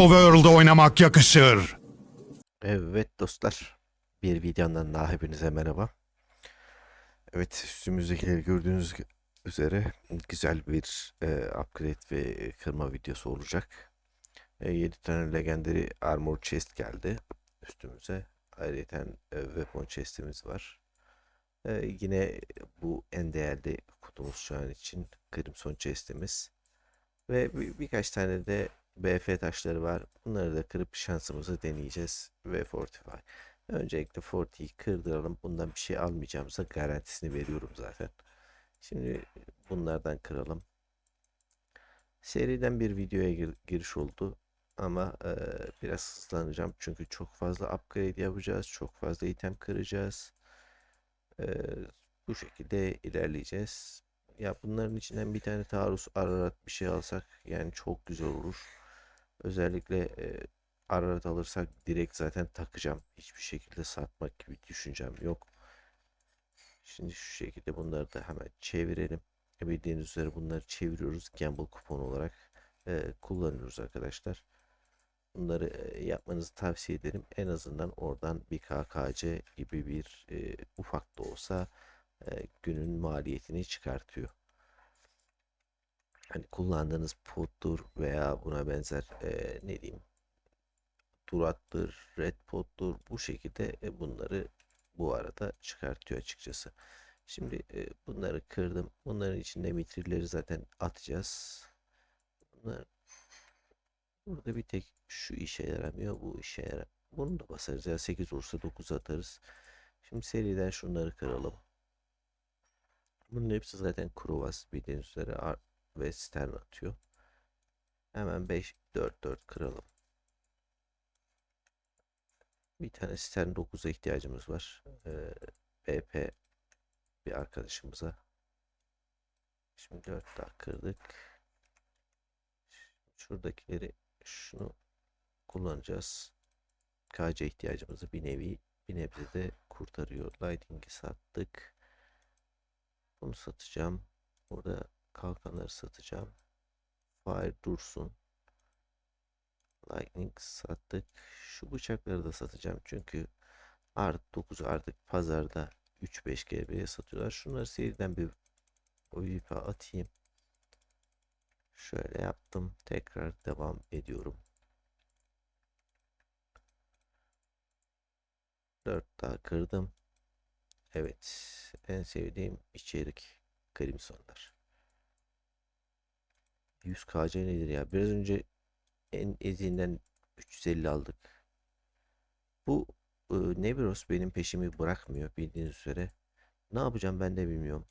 World'da oynamak yakışır. Evet dostlar, bir videomdan daha hepinize merhaba. Evet, üstümüzdekileri gördüğünüz üzere güzel bir e, upgrade ve kırma videosu olacak. E, 7 tane Legendary Armor Chest geldi üstümüze. Ayrıca e, Weapon Chest'imiz var. E, yine bu en değerli kutumuz şu an için Crimson Chest'imiz. Ve bir, birkaç tane de BF taşları var. Bunları da kırıp şansımızı deneyeceğiz. Ve Fortify. Öncelikle Forti'yi kırdıralım. Bundan bir şey almayacağımıza garantisini veriyorum zaten. Şimdi bunlardan kıralım. Seriden bir videoya gir- giriş oldu. Ama e, biraz hızlanacağım. Çünkü çok fazla upgrade yapacağız. Çok fazla item kıracağız. E, bu şekilde ilerleyeceğiz. Ya bunların içinden bir tane taarruz ararat bir şey alsak yani çok güzel olur. Özellikle e, ararat alırsak direkt zaten takacağım. Hiçbir şekilde satmak gibi düşüncem yok. Şimdi şu şekilde bunları da hemen çevirelim. E, Bildiğiniz üzere bunları çeviriyoruz. Gamble kupon olarak e, kullanıyoruz arkadaşlar. Bunları e, yapmanızı tavsiye ederim. En azından oradan bir KKC gibi bir e, ufak da olsa e, günün maliyetini çıkartıyor. Hani kullandığınız pottur veya buna benzer e, ne diyeyim Durat'tır, Red Pot'tur bu şekilde e, bunları bu arada çıkartıyor açıkçası. Şimdi e, bunları kırdım. Bunların içinde mitrilleri zaten atacağız. Bunlar burada bir tek şu işe yaramıyor, bu işe yarar. Bunu da basarız ya 8 olursa 9 atarız. Şimdi seriden şunları kıralım. Bunun hepsi zaten Kruvas bildiğiniz üzere ve Stern atıyor. Hemen 5 4 4 kıralım. Bir tane Stern 9'a ihtiyacımız var. Ee, BP bir arkadaşımıza. Şimdi 4 daha kırdık. Şuradakileri şunu kullanacağız. KC ihtiyacımızı bir nevi bir nebze de kurtarıyor. Lighting'i sattık. Bunu satacağım. Burada kalkanları satacağım. Fire dursun. Lightning sattık. Şu bıçakları da satacağım. Çünkü art 9 artık pazarda 3-5 GB'ye satıyorlar. Şunları seriden bir OVP atayım. Şöyle yaptım. Tekrar devam ediyorum. 4 daha kırdım. Evet. En sevdiğim içerik Crimson'lar. 100 KC nedir ya? Biraz önce en eziğinden 350 aldık. Bu e, Nebiros benim peşimi bırakmıyor bildiğiniz üzere. Ne yapacağım ben de bilmiyorum.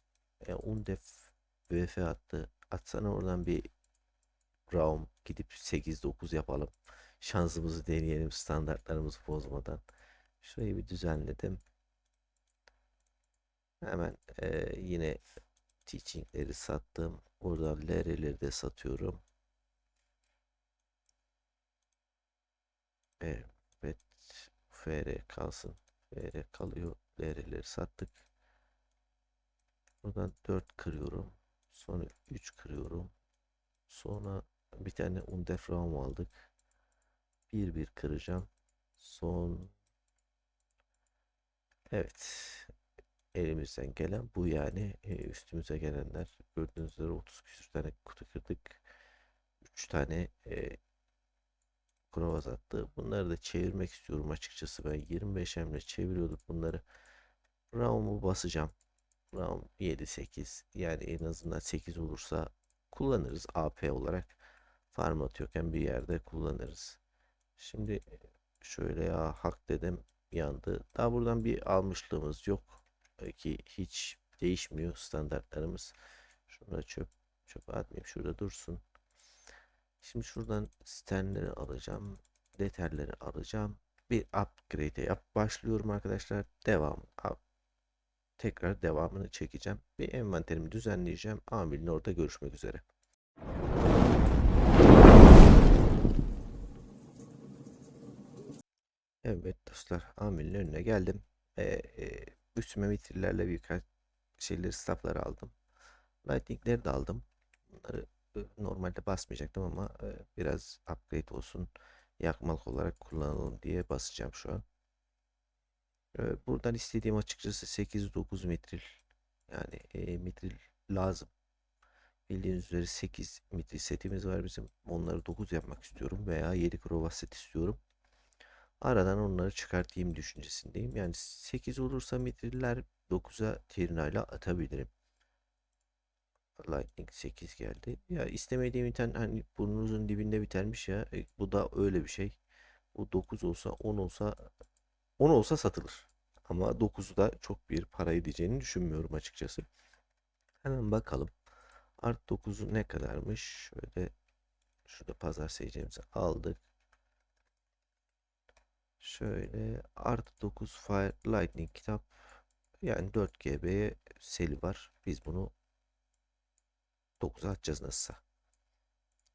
E, Undef VF attı. Atsana oradan bir Raum gidip 8-9 yapalım. Şansımızı deneyelim standartlarımızı bozmadan. Şurayı bir düzenledim. Hemen e, yine teachingleri sattım. Buradan LR'leri de satıyorum. Evet. FR kalsın. FR kalıyor. LR'leri sattık. Buradan 4 kırıyorum. Sonra 3 kırıyorum. Sonra bir tane undefram aldık. 1 1 kıracağım. Son Evet. Elimizden gelen bu yani. E, üstümüze gelenler. Gördüğünüz üzere 30 küsür tane kutu kırdık. 3 tane e, Krovaz attı. Bunları da çevirmek istiyorum açıkçası. Ben 25 emre çeviriyorduk bunları. Round'u basacağım. Round 7-8 yani en azından 8 olursa kullanırız AP olarak. Farm atıyorken bir yerde kullanırız. Şimdi şöyle ya hak dedim yandı. Daha buradan bir almışlığımız yok. Ki hiç değişmiyor standartlarımız. Şurada çöp çöp atmayayım şurada dursun. Şimdi şuradan sternleri alacağım. Deterleri alacağım. Bir upgrade yap. Başlıyorum arkadaşlar. Devam. Up. Tekrar devamını çekeceğim. Bir envanterimi düzenleyeceğim. Amir'in orada görüşmek üzere. Evet dostlar. Amir'in önüne geldim. Ee, e, üstüme vitrilerle birkaç şeyleri staffları aldım. Lightning'leri de aldım. Bunları e, normalde basmayacaktım ama e, biraz upgrade olsun yakmalık olarak kullanalım diye basacağım şu an. E, buradan istediğim açıkçası 8-9 metril yani e, metril lazım. Bildiğiniz üzere 8 metril setimiz var bizim. Onları 9 yapmak istiyorum veya 7 krovat set istiyorum. Aradan onları çıkartayım düşüncesindeyim. Yani 8 olursa metriller 9'a tırnağıyla atabilirim. Lightning 8 geldi. Ya istemediğim iten hani burnunuzun dibinde bitermiş ya. E, bu da öyle bir şey. Bu 9 olsa 10 olsa 10 olsa satılır. Ama 9'u da çok bir para edeceğini düşünmüyorum açıkçası. Hemen bakalım. Art 9'u ne kadarmış? Şöyle şurada pazar seyircimizi aldık. Şöyle Art 9 Fire Lightning kitap yani 4 GB'ye seli var. Biz bunu 9'a atacağız nasılsa.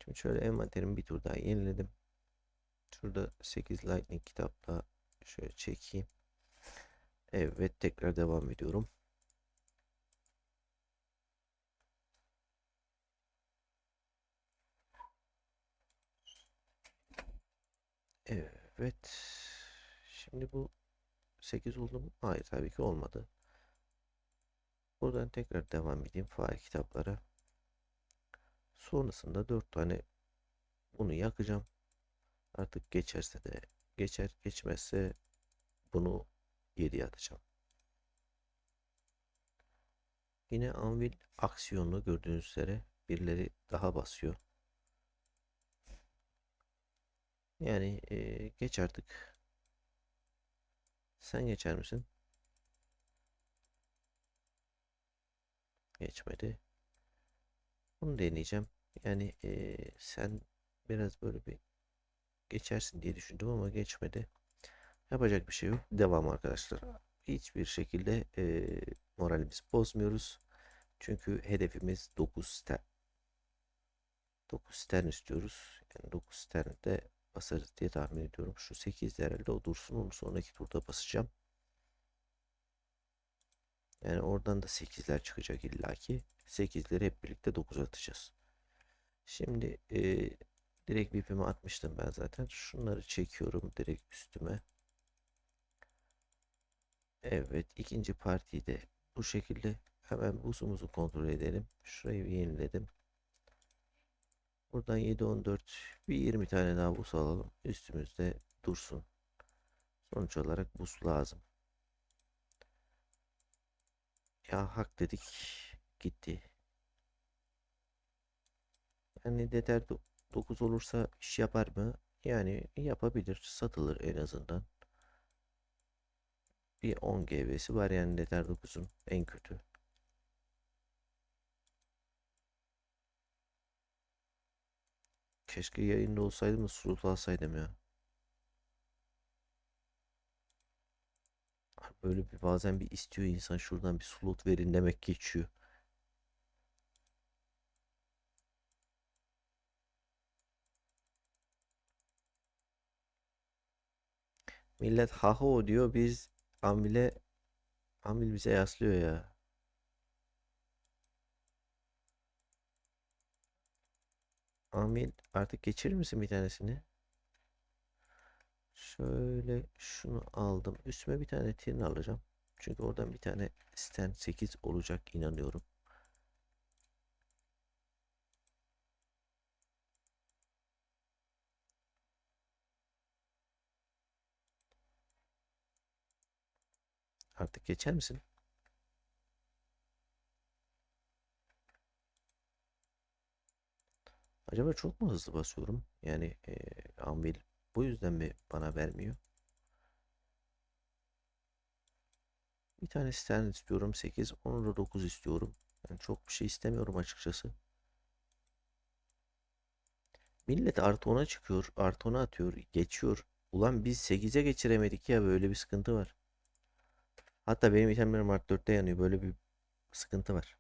Şimdi şöyle envanterimi bir tur daha yeniledim. Şurada 8 Lightning kitapta şöyle çekeyim. Evet tekrar devam ediyorum. Evet. Şimdi bu 8 oldu mu? Hayır tabii ki olmadı. Buradan tekrar devam edeyim fail kitaplara. Sonrasında 4 tane bunu yakacağım. Artık geçerse de geçer geçmezse bunu 7'ye atacağım. Yine anvil aksiyonlu gördüğünüz üzere birileri daha basıyor. Yani e, geç artık. Sen geçer misin? Geçmedi. Bunu deneyeceğim. Yani e, sen biraz böyle bir geçersin diye düşündüm ama geçmedi. Yapacak bir şey yok. Devam arkadaşlar. Hiçbir şekilde e, moralimizi bozmuyoruz. Çünkü hedefimiz 9 ster. 9 stern istiyoruz. Yani 9 stern de basarız diye tahmin ediyorum. Şu 8 herhalde o dursun. Onu sonraki turda basacağım. Yani oradan da 8'ler çıkacak illaki. 8'leri hep birlikte 9 atacağız. Şimdi e, direkt VIP'imi atmıştım ben zaten. Şunları çekiyorum direkt üstüme. Evet ikinci partiyi de bu şekilde hemen buzumuzu kontrol edelim. Şurayı yeniledim. Buradan 7 14 bir 20 tane daha buz alalım. Üstümüzde dursun. Sonuç olarak buz lazım. Ya hak dedik gitti. Yani Deter 9 olursa iş yapar mı? Yani yapabilir. Satılır en azından. Bir 10 GB'si var yani Deter 9'un en kötü. Keşke yayında olsaydım da slot alsaydım ya. Böyle bir bazen bir istiyor insan şuradan bir slot verin demek geçiyor. Millet haho diyor biz Ambil'e Ambil bize yaslıyor ya. Ambil artık geçirir misin bir tanesini? Şöyle şunu aldım. Üstüme bir tane tin alacağım. Çünkü oradan bir tane sten 8 olacak inanıyorum. Artık geçer misin? Acaba çok mu hızlı basıyorum? Yani e, Anvil bu yüzden mi bana vermiyor? Bir tane sterlin istiyorum 8. Onu da 9 istiyorum. Yani çok bir şey istemiyorum açıkçası. Millet artı 10'a çıkıyor. Artı 10'a atıyor. Geçiyor. Ulan biz 8'e geçiremedik ya. Böyle bir sıkıntı var. Hatta benim itemlerim artı 4'te yanıyor. Böyle bir sıkıntı var.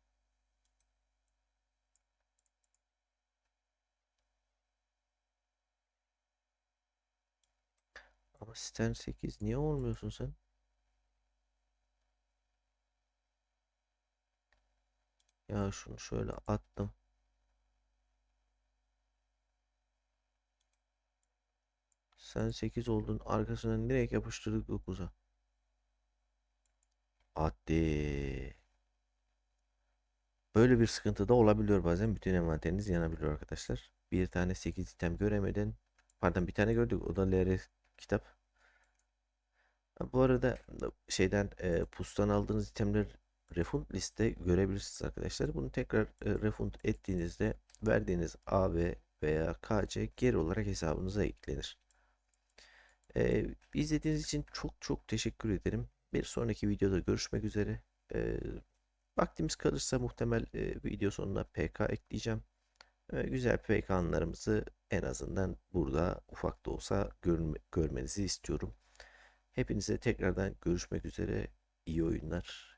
Asisten 8. Niye olmuyorsun sen? Ya şunu şöyle attım. Sen 8 oldun. Arkasından direkt yapıştırdık 9'a. Hadi. Böyle bir sıkıntı da olabiliyor bazen. Bütün envanteriniz yanabiliyor arkadaşlar. Bir tane 8 item göremeden pardon bir tane gördük. O da LR kitap. Bu arada şeyden e, pustan aldığınız itemler refund liste görebilirsiniz arkadaşlar. Bunu tekrar e, refund ettiğinizde verdiğiniz AB veya KC geri olarak hesabınıza eklenir. E, izlediğiniz için çok çok teşekkür ederim. Bir sonraki videoda görüşmek üzere. E, vaktimiz kalırsa muhtemel e, video sonuna PK ekleyeceğim. E, güzel PK anlarımızı en azından burada ufak da olsa görme- görmenizi istiyorum. Hepinize tekrardan görüşmek üzere. İyi oyunlar.